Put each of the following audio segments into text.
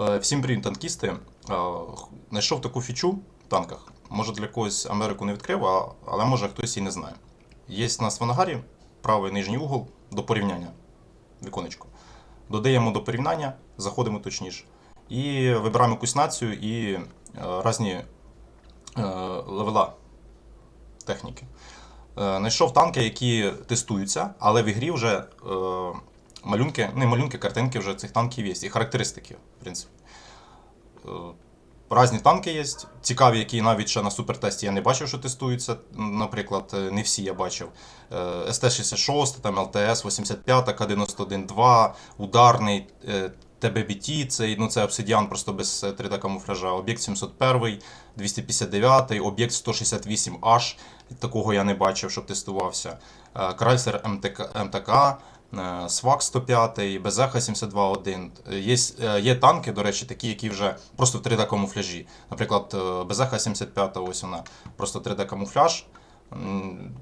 Е, Всім привіт, танкісти. Е, Знайшов таку фічу в танках. Може для когось Америку не відкрив, але може хтось і не знає. Є у нас в ангарі правий нижній угол до порівняння. Віконечко. Додаємо до порівняння, заходимо точніше. І вибираємо якусь націю і е, різні е, левела техніки. Е, Знайшов танки, які тестуються, але в ігрі вже е, малюнки, не малюнки, картинки вже цих танків є, і характеристики, в принципі. Е, Разні танки є, цікаві, які навіть ще на супертесті я не бачив, що тестуються. Наприклад, е, не всі я бачив. Е, СТ-66, там ЛТС 85, К-91-2, ударний ТББТ, цей, ну це обсидіан просто без 3D камуфляжа. Об'єкт 701, 259, об'єкт 168H. Такого я не бачив, щоб тестувався. Крайсер МТК, МТК СВАК 105, БЗХ 72.1. Е, Є, е, є танки, до речі, такі, які вже просто в 3D камуфляжі. Наприклад, е, БЗХ 75, ось вона, просто 3D камуфляж.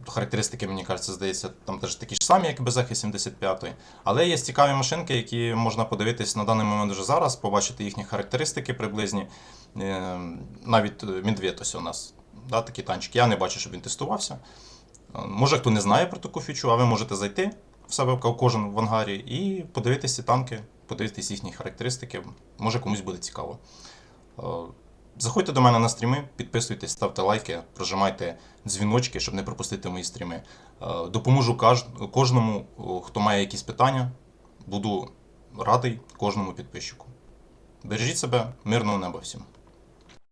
Характеристики, мені кажеться, здається, там теж такі ж самі, як і БЗХ 75. Але є цікаві машинки, які можна подивитись на даний момент вже зараз, побачити їхні характеристики приблизні. Е, Навіть е, ось у нас. Да, такий танчик. Я не бачу, щоб він тестувався. Е, Може, хто не знає про таку фічу, а ви можете зайти в себе кожен в ангарі і подивитися танки, подивитися їхні характеристики. Може комусь буде цікаво. Е, Заходьте до мене на стріми, підписуйтесь, ставте лайки, прожимайте дзвіночки, щоб не пропустити мої стріми. Е, Допоможу кожному, хто має якісь питання. Буду радий кожному підписчику. Бережіть себе, мирного неба всім.